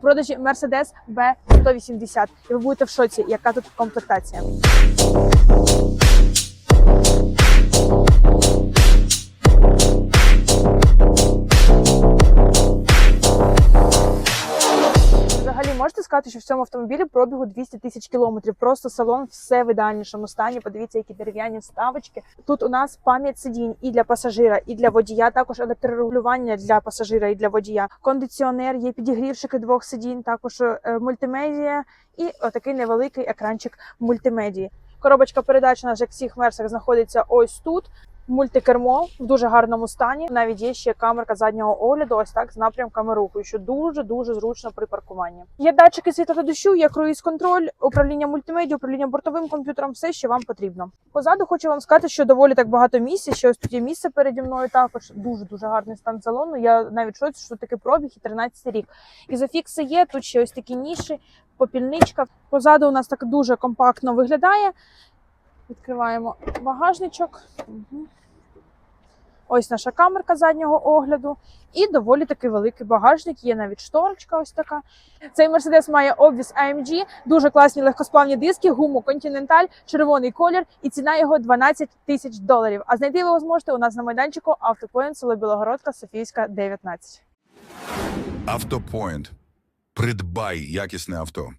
Продажі Mercedes B180. І ви будете в шоці, яка тут комплектація. Можете сказати, що в цьому автомобілі пробігу 200 тисяч кілометрів. Просто салон все в ідеальнішому стані. Подивіться, які дерев'яні вставочки. Тут у нас пам'ять сидінь і для пасажира, і для водія. Також електрорегулювання для пасажира і для водія. Кондиціонер, є підігрівшики двох сидінь, також е, мультимедія і отакий невеликий екранчик мультимедії. Коробочка передач у як всіх мерсах, знаходиться ось тут. Мультикермо в дуже гарному стані. Навіть є ще камерка заднього огляду, ось так з напрямками руху, що дуже дуже зручно при паркуванні. Є датчики світла та дощу, є круїз-контроль, управління мультимедіа, управління бортовим комп'ютером, все, що вам потрібно. Позаду хочу вам сказати, що доволі так багато місця. Ще ось тут є місце переді мною. Також дуже дуже гарний стан салону. Я навіть шоці, що такий пробіг і 13 рік. Ізофікси є. Тут ще ось такі ніші, попільничка. Позаду у нас так дуже компактно виглядає. Відкриваємо багажничок. Ось наша камерка заднього огляду. І доволі таки великий багажник. Є навіть шторочка. Ось така. Цей мерседес має обвіз AMG, дуже класні легкосплавні диски, гуму Continental, червоний колір, і ціна його 12 тисяч доларів. А знайти його зможете у нас на майданчику Автопоінт, село Білогородка, Софійська, 19. Автопоінт. Придбай якісне авто.